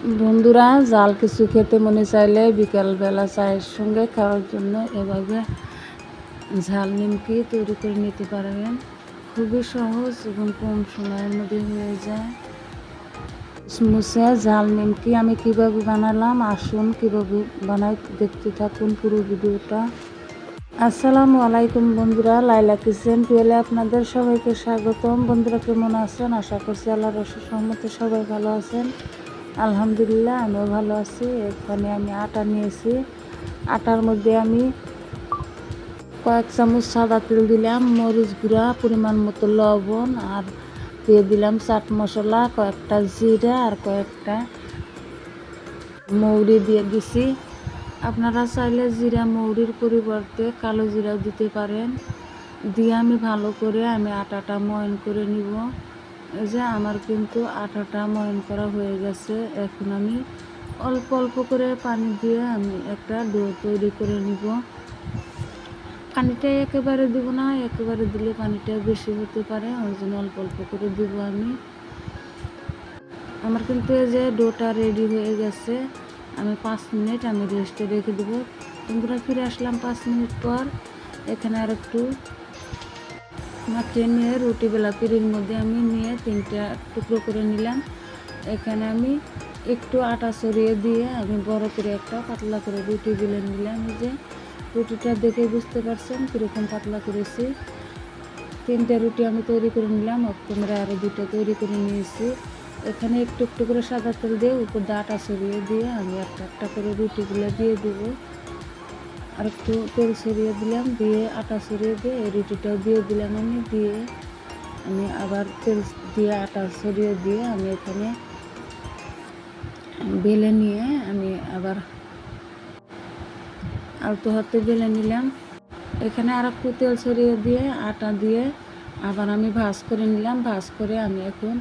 বন্ধুরা, জাল কিছু খেতে মনে চাইলে বিকালবেলা চায়ের সঙ্গে খাওয়ার জন্য এভাবে ঝাল নিমকি তৈরি করে নিতে পারবেন। খুবই সহজ এবং কম সময়ের মধ্যে হয়ে যায়। মুছে ঝাল নিমকি আমি কীভাবে বানালাম? আসুন কীভাবে বানাই দেখতে থাকুন পুরো ভিডিওটা। আসসালামু আলাইকুম বন্ধুরা, লাইলা কিচেন টুয়েলে আপনাদের সবাইকে স্বাগতম। বন্ধুরা কেমন আছেন? আশা করছি আল্লাহ রসের সহমতে সবাই ভালো আছেন। আলহামদুলিল্লাহ, আমিও ভালো আছি। এখানে আমি আটা নিয়েছি। আটার মধ্যে আমি কয়েক চামচ সাদা তেল দিলাম, মরিচ গুঁড়া, পরিমাণ মতো লবণ আর দিয়ে দিলাম চাট মশলা, কয়েকটা জিরা আর কয়েকটা মৌরি দিয়ে দিছি। আপনারা চাইলে জিরা মৌরির পরিবর্তে কালো জিরাও দিতে পারেন। দিয়ে আমি ভালো করে আমি আটাটা ময়ন করে নিব। যে আমার কিন্তু আটাটা ময়ন করা হয়ে গেছে। এখন আমি অল্প অল্প করে পানি দিয়ে আমি একটা ডো তৈরি করে নিব। পানিটা একেবারে দিব না, একেবারে দিলে পানিটা বেশি হতে পারে, ওই জন্য অল্প অল্প করে দিব আমি। আমার কিন্তু এই যে ডোটা রেডি হয়ে গেছে, আমি পাঁচ মিনিট আমি রেস্টে রেখে দেবো। বন্ধুরা, ফিরে আসলাম পাঁচ মিনিট পর। এখানে আর একটু মাখিয়ে নিয়ে রুটি বেলা পিড়ির মধ্যে আমি নিয়ে তিনটা টুকরো করে নিলাম। এখানে আমি একটু আটা সরিয়ে দিয়ে আমি বড় করে একটা পাতলা করে রুটি বেলে নিলাম। যে রুটিটা দেখে বুঝতে পারছেন কীরকম পাতলা করেছি। তিনটা রুটি আমি তৈরি করে নিলাম তোমরা আরও দুটো তৈরি করে নিয়েছি। এখানে একটু একটু করে সাদা তেল দিয়ে উপর দিয়ে আটা সরিয়ে দিয়ে আমি একটা একটা করে রুটিগুলো দিয়ে দেবো। আর একটু তেল সরিয়ে দিলাম, দিয়ে আটা সরিয়ে দিয়ে রুটিটাও দিয়ে দিলাম আমি, দিয়ে আমি আবার তেল দিয়ে আটা সরিয়ে দিয়ে আমি এখানে বেলে নিয়ে আমি আবার আলতো হাতে বেলে নিলাম। এখানে আর একটু তেল ছড়িয়ে দিয়ে আটা দিয়ে আবার আমি ভাজ করে নিলাম। ভাজ করে আমি এখন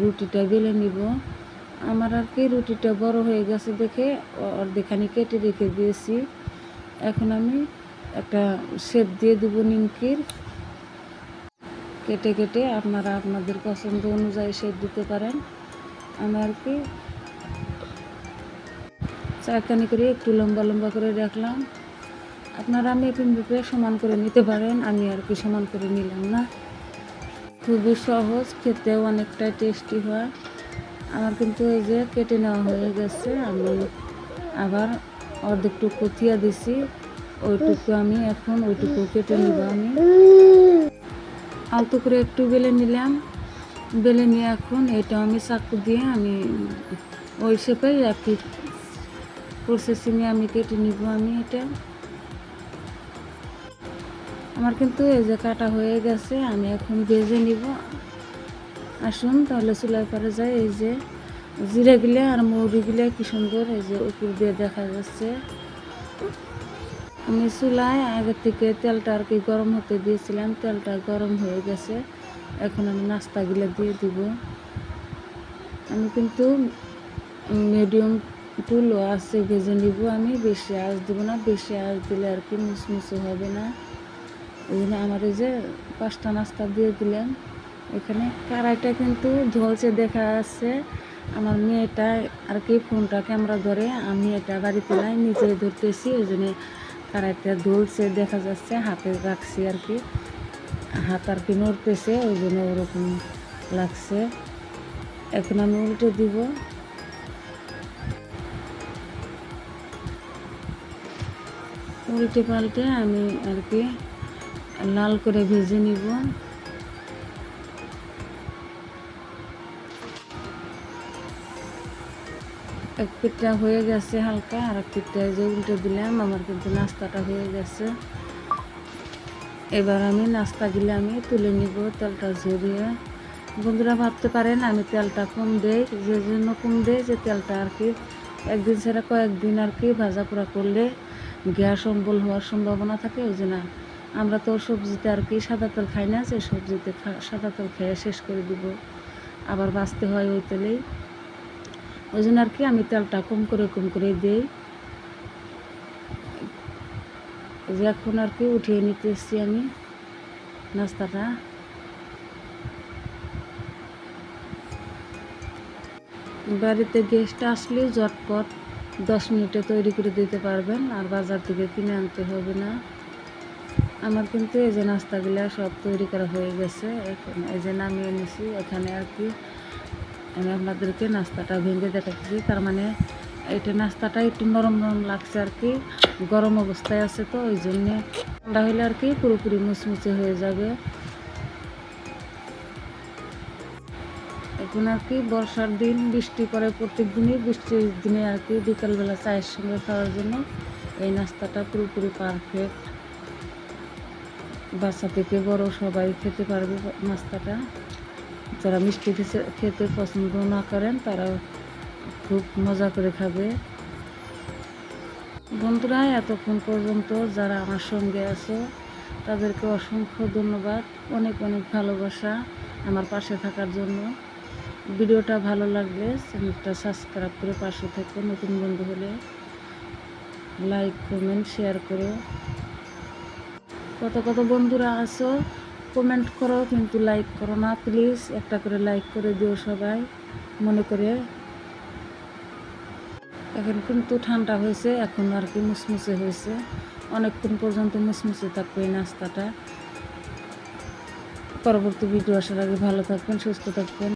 রুটিটা বেলে নিব। আমার আর কি রুটিটা বড় হয়ে গেছে দেখে অর্ধেখানি কেটে রেখে দিয়েছি। এখন আমি একটা শেপ দিয়ে দেব নিমকির। কেটে কেটে আপনারা আপনাদের পছন্দ অনুযায়ী শেপ দিতে পারেন। আমি আর কি চারখানি করে একটু লম্বা লম্বা করে রাখলাম। আপনারা আমি পেঁপে সমান করে নিতে পারেন, আমি আর কি সমান করে নিলাম না। খুবই সহজ, খেতেও অনেকটা টেস্টি হয়। আমার কিন্তু এই যে কেটে নেওয়া হয়ে গেছে, আমি আবার অর্ধেকটুকু থিয়া দিছি, ওইটুকু আমি এখন ওইটুকু কেটে নিব আমি। আলতো করে একটু বেলে নিলাম। বেলে নিয়ে এখন এটা আমি চাকু দিয়ে আমি ওই শেপেই কি প্রসেসিংয়ে আমি কেটে নিব আমি এটা। আমার কিন্তু এই যে কাটা হয়ে গেছে, আমি এখন ভেজে নিব। আসুন তাহলে চুলার পরে যাই, এই যে জিরে গিলে আর মৌরি গিলে কি সুন্দর, এই যে উপর দিয়ে দেখা যাচ্ছে। আমি চুলায় আগে থেকে তেলটা আর কি গরম হতে দিয়েছিলাম, তেলটা গরম হয়ে গেছে। এখন আমি নাস্তাগুলো দিয়ে দিব। আমি কিন্তু মিডিয়াম একটু লো আছে ভেজে নিব আমি, বেশি আঁচ দেবো না, বেশি আঁচ দিলে আর কি মুসমুসে হবে না। ওই জন্য আমার এই যে পাঁচটা নাস্তা দিয়ে দিলাম। এখানে কড়াইটা কিন্তু ঝলসে দেখা যাচ্ছে। আমার মেয়েটা আর কি ফোনটা ক্যামেরা ধরে, আমি এটা বাড়িতে নাই নিজে ধরতেছি, ওই জন্য কড়াইটা ধলছে, দেখা যাচ্ছে, হাতে রাখছি আর কি। হাত আর কি নড়তেছে, ওই জন্য ওরকম লাগছে। এখন আমি উল্টে দিব। উল্টে পাল্টে আমি আর কি লাল করে ভেজে নিব। এক পিঠটা হয়ে গেছে হালকা, আর এক পিঠটা যে উল্টে দিলাম, আমার কিন্তু নাস্তাটা হয়ে গেছে। এবার আমি নাস্তাগুলো আমি তুলে নিব তেলটা ঝরিয়ে। বন্ধুরা ভাবতে পারেন, আমি তেলটা কম দেই, যে জন্য কম দেই, যে তেলটা আর কি একদিন ছাড়া কয়েকদিন আর কি ভাজা পোড়া করলে গ্যাস অম্বল হওয়ার সম্ভাবনা থাকে, ওই জন্য আমরা তো সবজিতে আর কি সাদা তেল খাই না, যে সবজিতে সাদা তেল খেয়ে শেষ করে দিব। আবার বাঁচতে হয় ওই তেলেই। ওই জন্য আর কি আমি তেলটা কম করে কম করে দিই। যে এখন আর কি উঠিয়ে নিতে এসছি আমি নাস্তাটা। বাড়িতে গেস্ট আসলে ঝটপট দশ মিনিটে তৈরি করে দিতে পারবেন, আর বাজার থেকে কিনে আনতে হবে না। আমার কিন্তু এই যে নাস্তাগুলো সব তৈরি করা হয়ে গেছে, এখন এই যে নামিয়ে নিছি, এখানে আর কি আমি আপনাদেরকে নাস্তাটা ভেঙে দেখাচ্ছি। তার মানে এটা নাস্তাটা একটু নরম নরম লাগছে আর কি। গরম অবস্থায় আছে তো, ওই জন্যে ঠান্ডা হলে আর কি পুরোপুরি মুচমুচে হয়ে যাবে। এখন আর কি বর্ষার দিন, বৃষ্টি পড়ে প্রত্যেক দিনই বৃষ্টির দিনে আর কি বিকালবেলা চায়ের সঙ্গে খাওয়ার জন্য এই নাস্তাটা পুরোপুরি পারফেক্ট বাচ্চা থেকে বড় সবাই খেতে পারবে নাস্তাটা। যারা মিষ্টি খেতে- পছন্দ না করেন, তারা খুব মজা করে খাবে। বন্ধুরা, এতক্ষণ পর্যন্ত যারা আমার সঙ্গে আছে, তাদেরকে অসংখ্য ধন্যবাদ, অনেক অনেক ভালোবাসা আমার পাশে থাকার জন্য। ভিডিওটা ভালো লাগলে চ্যানেলটা সাবস্ক্রাইব করে পাশে থেকো, নতুন বন্ধু হলে লাইক, কমেন্ট, শেয়ার করো। কত কত বন্ধুরা আছো কমেন্ট করো, কিন্তু লাইক করো না প্লিজ একটা করে লাইক করে দিও সবাই, মনে করে। এখন কিন্তু ঠান্ডা হয়েছে, এখন আর কি মুসমুসে হয়েছে। অনেকক্ষণ পর্যন্ত মুসমুসে থাকবে এই নাস্তাটা। পরবর্তী ভিডিও আসার আগে ভালো থাকবেন, সুস্থ থাকবেন।